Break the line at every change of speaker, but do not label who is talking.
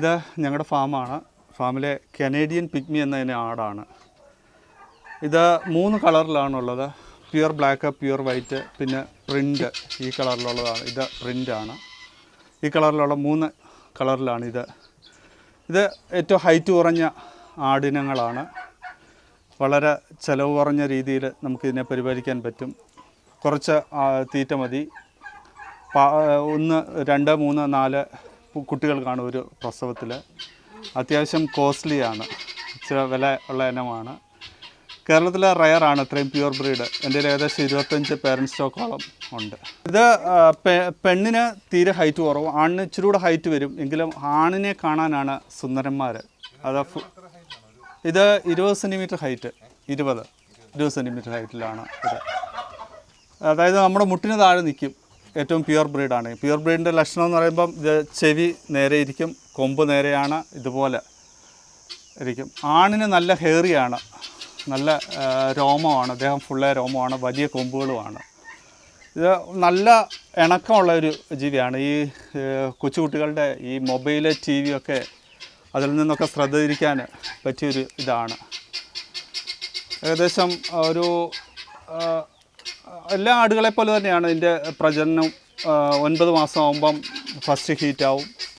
ഇത് ഞങ്ങളുടെ ഫാമാണ്. ഫാമിലെ കനേഡിയൻ പിഗ്മി എന്നതിന് ആടാണ്. ഇത് മൂന്ന് കളറിലാണുള്ളത്. പ്യുർ ബ്ലാക്ക് പ്യുർ വൈറ്റ് പിന്നെ പ്രിന്റ് ഈ കളറിലുള്ളതാണ്. ഇത് പ്രിന്റാണ് ഈ കളറിലുള്ള മൂന്ന് കളറിലാണ് ഇത്. ഇത് ഏറ്റവും ഹൈറ്റ് കുറഞ്ഞ ആടിനങ്ങളാണ്. വളരെ ചിലവ് കുറഞ്ഞ രീതിയിൽ നമുക്കിതിനെ പരിപാലിക്കാൻ പറ്റും. കുറച്ച് തീറ്റ മതി. ഒന്ന് രണ്ട് മൂന്ന് നാല് പു- കുട്ടികൾ കാണും ഒരു പ്രസവത്തിൽ അത്യാവശ്യം കോസ്റ്റ്ലിയാണ്. ഇച്ചിരി വില ഉള്ള ഇനമാണ്. കേരളത്തിലെ റയറാണ് ഇത്രയും പ്യുവർ ബ്രീഡ്. എന്റെ ഏകദേശം ഇരുപത്തഞ്ച് പേരൻസ് സ്റ്റോക്കോളം ഉണ്ട്. ഇത് പെണ്ണിന് തീരെ ഹൈറ്റ് കുറവ്. ആണിന് ഇച്ചിരി കൂടെ ഹൈറ്റ് വരും. എങ്കിലും ആണിനെ കാണാനാണ് സുന്ദരന്മാർ അത് ഇത് ഇരുപത് സെന്റിമീറ്റർ ഹൈറ്റ്. ഇരുപത്. ഇരുപത് സെന്റിമീറ്റർ ഹൈറ്റിലാണ് ഇത്. അതായത് നമ്മുടെ മുട്ടിന് താഴെ നിൽക്കും. ഏറ്റവും പ്യുവർ ബ്രീഡാണ് പ്യുവർ ബ്രീഡിന്റെ ലക്ഷണം എന്ന് പറയുമ്പം ചെവി നേരെ ഇരിക്കും കൊമ്പ് നേരെയാണ് ഇതുപോലെ ഇരിക്കും. ആണിന് നല്ല ഹെയറിയാണ് നല്ല രോമമാണ്. അദ്ദേഹം ഫുള്ളേ രോമമാണ്. വലിയ കൊമ്പുകളുമാണ്. ഇത് നല്ല ഇണക്കമുള്ള ഒരു ജീവിയാണ്. ഈ കൊച്ചുകുട്ടികളുടെ ഈ മൊബൈൽ ടി വി ഒക്കെ അതിൽ നിന്നൊക്കെ ശ്രദ്ധ തിരിക്കാൻ പറ്റിയൊരു ഇതാണ്. ഏകദേശം ഒരു എല്ലാ ആടുകളെ പോലെ തന്നെയാണ് ഇതിന്റെ പ്രജനനം ഒൻപത് മാസം ആകുമ്പം ഫസ്റ്റ് ഹീറ്റ് ആവും.